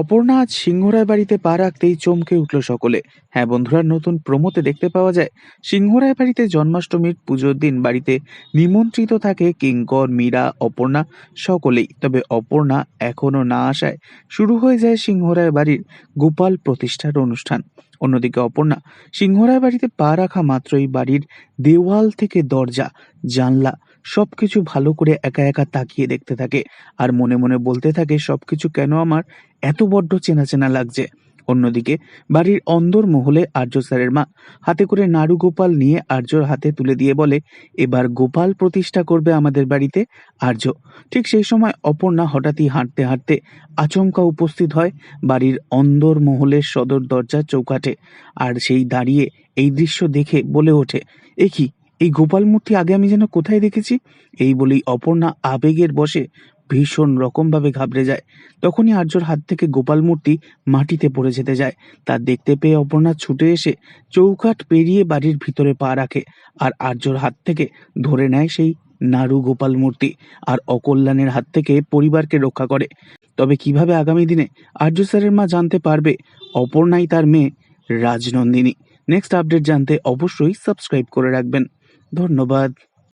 অপর্ণা আজ সিংহরায় বাড়িতে পা রাখতেই চমকে উঠল সকলে। হ্যাঁ বন্ধুরা, নতুন প্রমোতে দেখতে পাওয়া যায়, সিংহরায় বাড়িতে জন্মাষ্টমীর পুজোর দিন বাড়িতে নিমন্ত্রিত থাকে কিঙ্কর, মীরা, অপর্ণা সকলেই। তবে অপর্ণা এখনও না আসায় শুরু হয়ে যায় সিংহরায় বাড়ির গোপাল প্রতিষ্ঠার অনুষ্ঠান। অন্যদিকে অপর্ণা সিংহরায় বাড়িতে পা রাখা মাত্রই বাড়ির দেওয়াল থেকে দরজা, জানলা সবকিছু ভালো করে একা একা তাকিয়ে দেখতে থাকে। আর মনে মনে বলতে থাকে, সবকিছু কেন আমার এত বড্ড চেনা চেনা লাগছে। অন্যদিকে, বাড়ির অন্দর মহলে আর্য স্যারের মা হাতে করে নাড়ু গোপাল নিয়ে আর্যর হাতে তুলে দিয়ে বলে, এবার গোপাল প্রতিষ্ঠা করবে আমাদের বাড়িতে আর্য। ঠিক সেই সময় অপর্ণা হঠাৎই হাঁটতে হাঁটতে আচমকা উপস্থিত হয় বাড়ির অন্দর মহলের সদর দরজার চৌকাঠে আর সেই দাঁড়িয়ে এই দৃশ্য দেখে বলে ওঠে, এ কি, এই গোপাল মূর্তি আগে আমি যেন কোথায় দেখেছি? এই বলেই অপর্ণা আবেগের বসে ভীষণ রকমভাবে ঘাবড়ে যায়। তখনই আর্যর হাত থেকে গোপাল মূর্তি মাটিতে পড়ে যেতে যায়। তা দেখতে পেয়ে অপর্ণা ছুটে এসে চৌকাঠ পেরিয়ে বাড়ির ভিতরে পা রাখে আর আর্যর হাত থেকে ধরে নেয় সেই নাড়ু গোপাল মূর্তি আর অকল্যাণের হাত থেকে পরিবারকে রক্ষা করে। তবে কীভাবে আগামী দিনে আর্য স্যারের মা জানতে পারবে অপর্ণাই তার মেয়ে রাজনন্দিনী। নেক্সট আপডেট জানতে অবশ্যই সাবস্ক্রাইব করে রাখবেন। ধন্যবাদ।